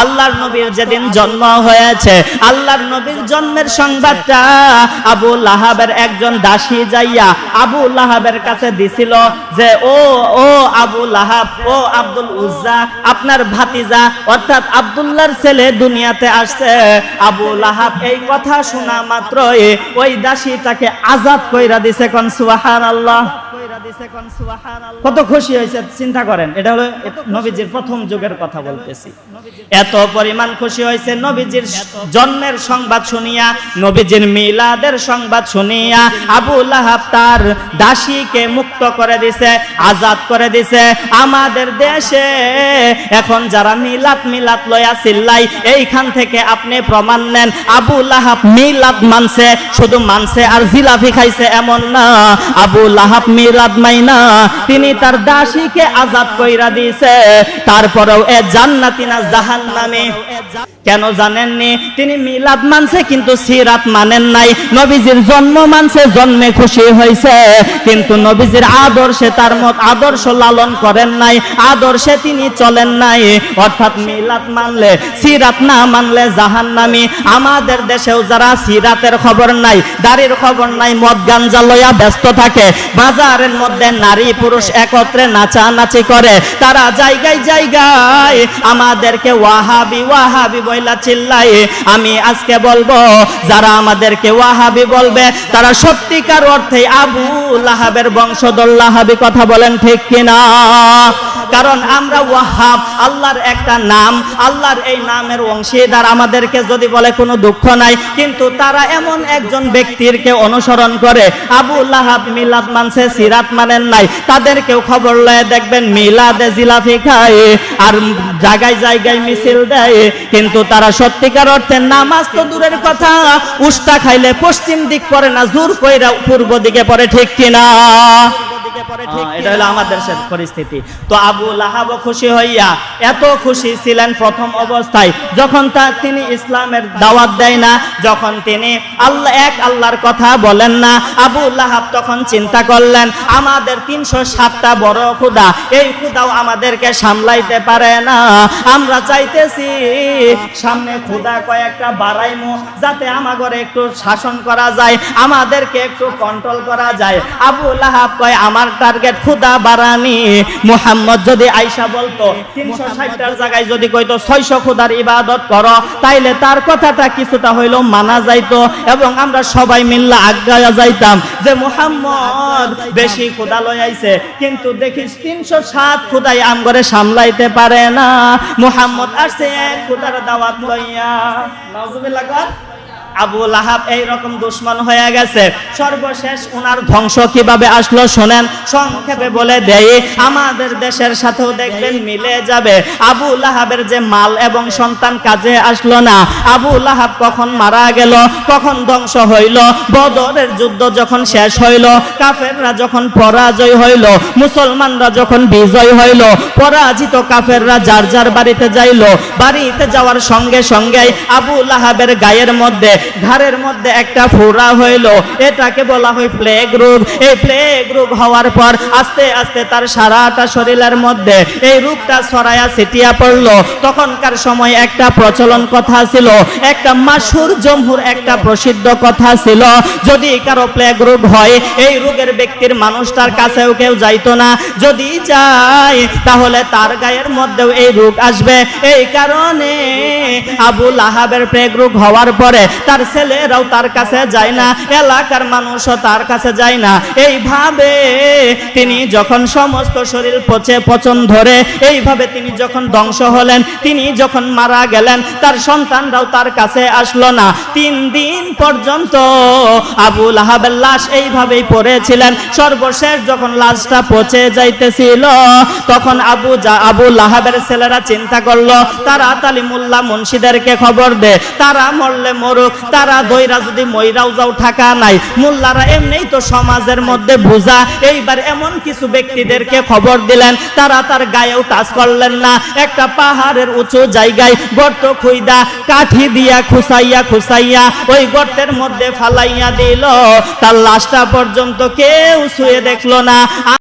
আল্লাহর নবীর যেদিন জন্ম হয়েছে, আল্লাহর নবীর জন্মের সংবাদটা আবু লাহাবের একজন দাসী যাইয়া আবু লাহাবের কাছে দিছিল যে, ও ও আবু লাহাব, ও আব্দুল উজ্জা, আপনার ভাতিজা, অর্থাৎ আব্দুল্লাহর ছেলে দুনিয়াতে আসছে। আবু লাহাব এই কথা শোনা মাত্রই ওই দাসী তাকে আজাদ কইরা দিছে, কোন সুবহানাল্লাহ। কত খুশি হয়েছে চিন্তা করেন এটা হলো নবীজির প্রথম যুগের কথা বলতেছি। এত পরিমাণ খুশি হয়েছে নবীজির জন্মের সংবাদ শুনিয়া নবীজির মিলাদের সংবাদ শুনিয়া আবু লাহাব তার দাসীকে মুক্ত করে দিছে আজাদ করে দিছে। আমাদের দেশে এখন যারা মিলাদ মিলাদ লয়া চিল্লাই এইখান থেকে আপনি প্রমাণ নেন আবু লাহাব মিলাদ মানছে শুধু মানছে আর জিলাফি খাইছে এমন না। আবু লাহাব মিলাদ মাইনা তিনি তার দাসীকে আজাদ কইরা দিয়েছে। তারপরেও এ জান্নাতি না জাহান্নামে। কেন জানেননি? তিনি মিলাদ মানছে, কিন্তু সিরাত মানেন নাই। নবীজির জন্ম মানছে, জন্মে খুশি হয়েছে। কিন্তু নবীজির আদর্শে তার মত আদর্শ লালন করেন নাই, আদর্শে তিনি চলেন নাই। অর্থাৎ মিলাদ মানলে, সিরাত না মানলে জাহান্নামি। আমাদের দেশেও যারা সিরাতের খবর নাই, দাড়ির খবর নাই, মদ গাঞ্জা লইয়া ব্যস্ত থাকে, বাজারের মধ্যে নারী পুরুষ একত্রে নাচানাচি করে, তারা জায়গায় জায়গায় আমাদেরকে ওয়াহাবি ওয়াহাবি বইলা চিল্লায় আমি আজকে বলব, যারা আমাদেরকে ওয়াহাবি বলবে, তারা সত্যিকার অর্থে আবু লাহাবের বংশধর লাহাবি কথা বলেন ঠিক কিনা? কারণ আমরা ওয়াহাব, আল্লাহর একটা নাম, আল্লাহর এই নামের অংশীদার আমাদেরকে যদি বলে কোনো দুঃখ নাই, কিন্তু তারা এমন একজন ব্যক্তিরকে অনুসরণ করে, আবু লাহাব মিলাদ মানছে, সিরাত মানেন নাই, তাদেরকেও খবর লয়ে দেখবেন মিলাদে জিলাফি খায়, আর জায়গায় জায়গায় মিছিল দেয়, কিন্তু তারা সত্যিকার অর্থে নামাজ তো দূরের কথা উস্তা খাইলে পশ্চিম দিক পড়ে না, জোর কইরা পূর্ব দিকে পড়ে ঠিক কিনা? এটা হলো আমাদের সে পরিস্থিতি। তো আবু লাহাব খুশি হইয়া এত খুশি ছিলেন প্রথম অবস্থায় যখন তা তিনি ইসলামের দাওয়াত দেয় না যখন তিনি আল্লাহ এক আল্লাহর কথা বলেন না আবু লাহাব তখন চিন্তা করলেন আমাদের তিনশো সাতটা বড় খুদা এই খুদাও আমাদেরকে সামলাইতে পারে না। আমরা চাইতেছি সামনে খুদা কয়েকটা বাড়াইমু যাতে আমাগরে একটু শাসন করা যায় আমাদেরকে একটু কন্ট্রোল করা যায়। আবু লাহাব কয় আমার টার্গেট খুদা বাড়ানি মুহাম্মদ যদি আইসা বলতো, তিনশো ষাটটার জায়গায় যদি কইতো, ছয়শো খুদার ইবাদত করো, তাইলে তার কথাটা কিছুটা হইল মানা যাইতো এবং আমরা সবাই মিল্লা আজ্ঞায়া যাইতাম যে, মুহাম্মদ, বেশি খুদা লই আইছে, কিন্তু দেখিস তিনশো সাত খুদাই আমগরে সামলাইতে পারে না। মুহাম্মদ আসছে, এক খুদার দাওয়াত লইয়া। নাউজুবিল্লাহ, কর। আবু লাহাব এই রকম দুশ্মন হয়ে গেছে। সর্বশেষ ওনার ধ্বংস কীভাবে আসলো শোনেন, সংক্ষেপে বলে দেই, আমাদের দেশের সাথেও দেখবেন মিলে যাবে। আবু লাহাবের যে মাল এবং সন্তান কাজে আসলো না। আবু লাহাব কখন মারা গেল, কখন ধ্বংস হইল, বদরের যুদ্ধ যখন শেষ হইল, কাফেররা যখন পরাজয় হইল, মুসলমানরা যখন বিজয় হইল, পরাজিত কাফেররা যার যার বাড়িতে যাইল, বাড়িতে যাওয়ার সঙ্গে সঙ্গে আবু লাহাবের গায়ের মধ্যে ঘাড়ের মধ্যে একটা ফোড়া হইল। এটাকে বলা হয় প্লেগ রোগ। এই প্লেগ রোগ হওয়ার পর আস্তে আস্তে তার সারাটা শরীরের মধ্যে এই রোগটা ছড়ায়া ছিটিয়া পড়ল। তখনকার সময় একটা প্রচলন কথা ছিল। একটা মাসুর জমহুর একটা প্রসিদ্ধ কথা ছিল। যদি কারও প্লেগ রোগ হয়, এই রোগের ব্যক্তির মানুষটার কাছেও কেউ যাইতো না। যদি যায় তাহলে তার গায়ের মধ্যেও এই রোগ আসবে। এই কারণে আবু লাহাবের প্লেগ রোগ হওয়ার পরে তার ছেলেরাও তার কাছে যায় না, এলাকার মানুষও তার কাছে যায় না। এইভাবে তিনি যখন সমস্ত শরীর পচে পচন ধরে, এইভাবে তিনি যখন ধ্বংস হলেন, তিনি যখন মারা গেলেন, তার সন্তানরাও তার কাছে আসলো না। তিন দিন পর্যন্ত আবু লাহাবের লাশ এইভাবেই পড়েছিলেন। সর্বশেষ যখন লাশটা পচে যাইতেছিল, তখন আবু জা আবু লাহাবের ছেলেরা চিন্তা করল তারা তালিমুল্লাহ মুন্সিদেরকে খবর দে, তারা মরলে মরুক। তারা দইরা যদি ময়রাও যাও, ঠাকা নাই। মোল্লারা এমনিই তো সমাজের মধ্যে বুঝা। এইবার এমন কিছু ব্যক্তিদেরকে খবর দিলেন, তারা তার গায়েও টাচ করলেন না। একটা পাহাড়ের উঁচু জায়গায় গর্ত খুইদা, কাঠি দিয়া খুসাইয়া খুসাইয়া ওই গর্তের মধ্যে ফালাইয়া দিল। তার লাশটা পর্যন্ত কেউ শুয়ে দেখল না।